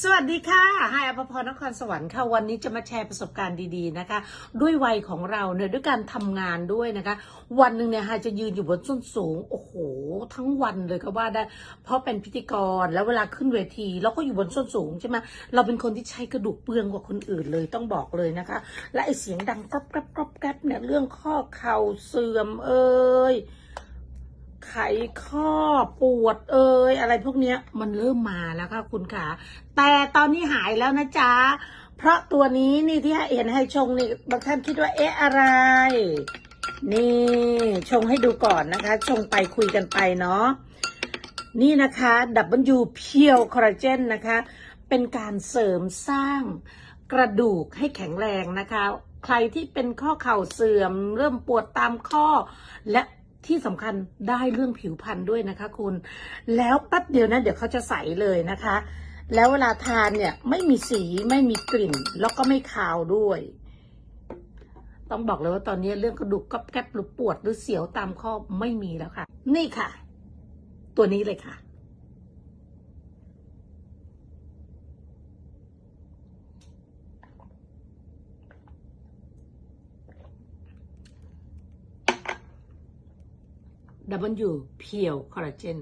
สวัสดีค่ะไฮอภพรนครสวรรค์ค่ะ วันนี้จะมาแชร์ประสบการณ์ดีๆนะคะ ด้วยวัยของเราเนี่ยด้วยการทำงานด้วยนะคะ วันหนึ่งเนี่ยไฮจะยืนอยู่บนส้นสูง โอ้โห ทั้งวันเลยก็ว่าได้ เพราะเป็นพิธีกรแล้วเวลาขึ้นเวทีเราก็อยู่บนส้นสูงใช่ไหมเราเป็นคนที่ใช้กระดูกเปลืองกว่าคนอื่นเลยต้องบอกเลยนะคะ และไอเสียงดังกรอบกรอบกรอบกรอบเนี่ยเรื่องข้อเข่าเสื่อมเอ่ย ขข้อปวดเอ่ยอะไรพวกเนี้ยมันเริ่มมาแล้วค่ะคุณขาแต่ตอนนี้หายแล้วนะจ๊ะ เพราะตัวนี้นี่ที่เห็นให้ชงนี่บางท่านคิดว่าเอ๊ะอะไร นี่ชงให้ดูก่อนนะคะ ชงไปคุยกันไปเนาะนี่นะคะ W เพียวคอลลาเจนนะคะ เป็นการเสริมสร้างกระดูกให้แข็งแรงนะคะ ใครที่เป็นข้อเข่าเสื่อม เริ่มปวดตามข้อ และ ที่สำคัญได้เรื่องผิวพรรณด้วยนะคะคุณ แล้วแป๊บเดียวนะเดี๋ยวเขาจะใสเลยนะคะ แล้วเวลาทานเนี่ยไม่มีสีไม่มีกลิ่น แล้วก็ไม่คาวด้วย ต้องบอกเลยว่าตอนนี้เรื่องกระดูกก๊อบแก๊บหรือปวดหรือเสียวตามข้อไม่มีแล้วค่ะ นี่ค่ะ ตัวนี้เลยค่ะ W เพียวคอลลาเจน